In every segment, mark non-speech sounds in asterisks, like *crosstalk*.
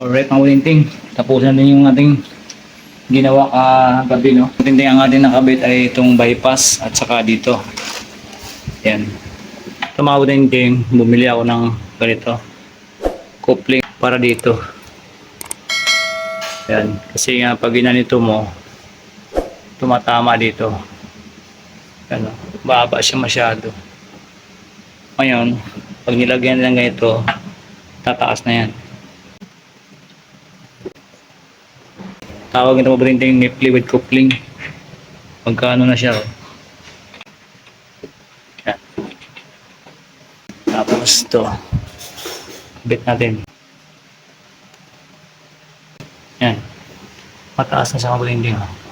Alright mga kulinting, tapos na din yung ating ginawa kagabi no. Kulinting ang ating nakabit ay itong bypass at saka dito. Yan. Ito mga kulinting, bumili ako ng ganito. Coupling para dito. Yan. Kasi nga pag ginanito mo, tumatama dito. Ano, baba siya masyado. Ngayon, pag nilagyan ng ganito, tataas na yan. Tawag ito mabuting may fluid coupling. Magkano na siya. Oh. Tapos ito. Bit natin. Yan. Mataas na siya mabuting din. Oh.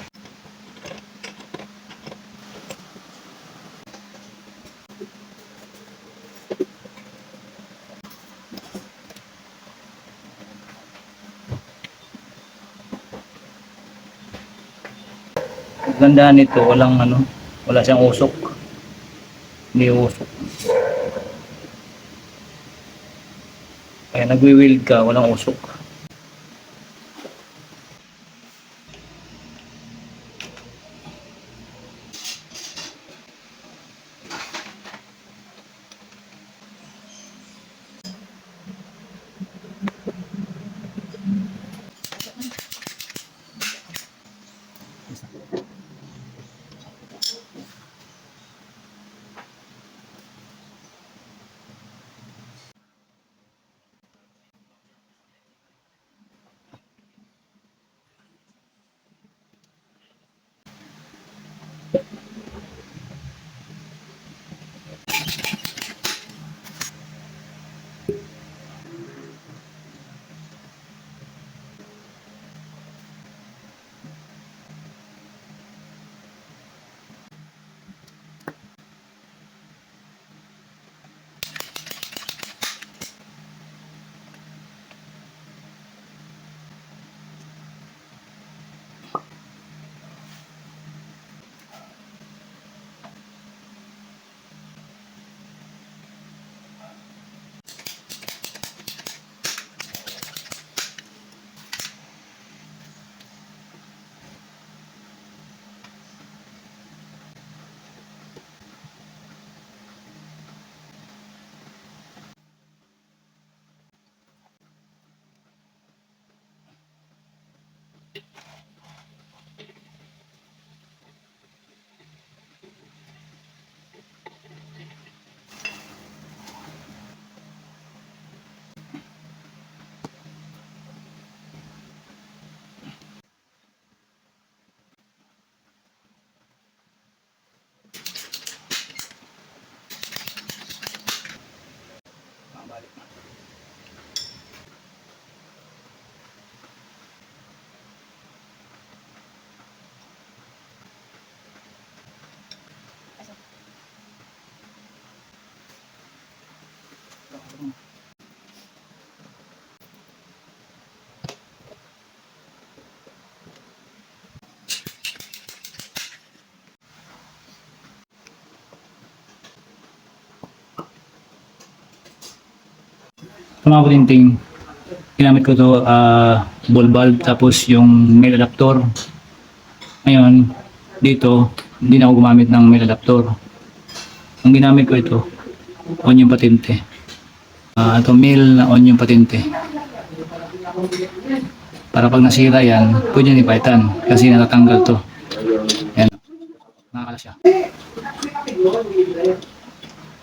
Ganda nito, walang ano, wala siyang usok. Hindi usok. Kaya nagwi-wield ka, walang usok. Ito mga kulinting, ginamit ko to ah ball valve tapos yung mail adapter. Ngayon, dito, hindi na ako gumamit ng mail adapter. Ang ginamit ko ito, on yung patente. Ah, ito mail na on yung patente. Para pag nasira yan, pwede nyo ipaitan kasi natatanggal to. Yan. Nakakala siya.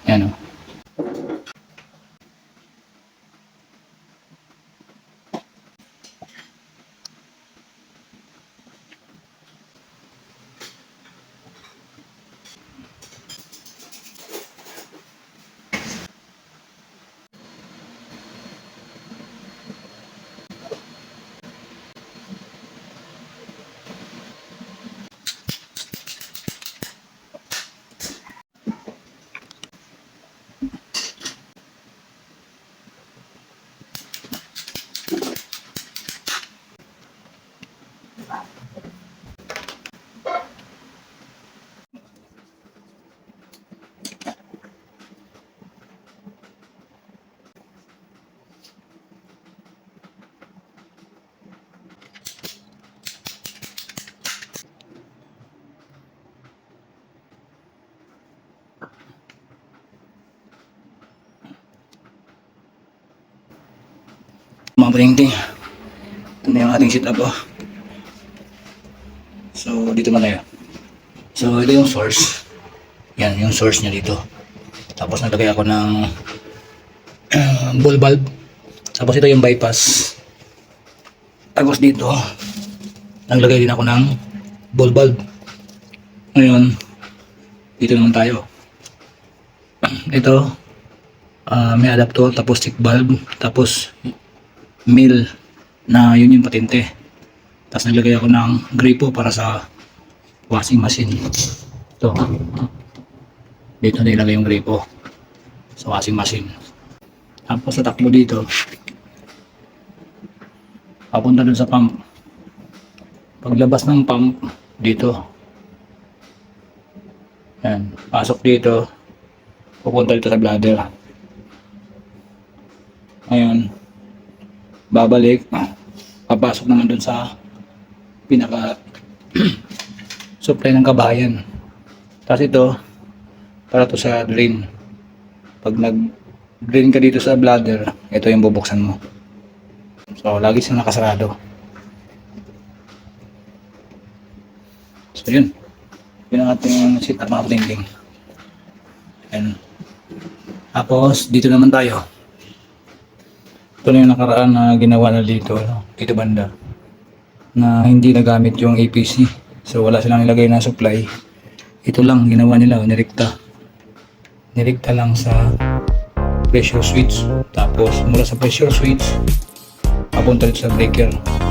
Yan o. mga paringting. Ito na yung ating setup oh. So, dito na tayo. So, ito yung source. Yan, yung source niya dito. Tapos naglagay ako ng uh, *clears throat* ball bulb. Tapos ito yung bypass. Tapos dito, naglagay din ako ng ball bulb. Ngayon, dito naman tayo. *clears throat* Ito, ah, may adapter, tapos stick bulb, tapos mil na yun yung patente. Tapos naglagay ako ng gripo para sa washing machine. Ito. Dito nilagay yung gripo sa washing machine. Tapos sa takbo dito, papunta dun sa pump. Paglabas ng pump, dito. Yan. Pasok dito, pupunta dito sa bladder. Ngayon, babalik, papasok naman dun sa pinaka *clears throat* supply ng kabayan. Tapos ito, para to sa drain. Pag nag-drain ka dito sa bladder, ito yung bubuksan mo. So, lagi siya nakasarado. So, yun. Yun ang ating setup mga blending. Ayan. Tapos, dito naman tayo. Ito na yung nakaraan na ginawa na dito, no? dito banda. Na hindi nagamit yung APC. So, wala silang nilagay na supply. Ito lang, ginawa nila, nirekta. Nirekta lang sa pressure switch. Tapos, mula sa pressure switch, papunta sa breaker.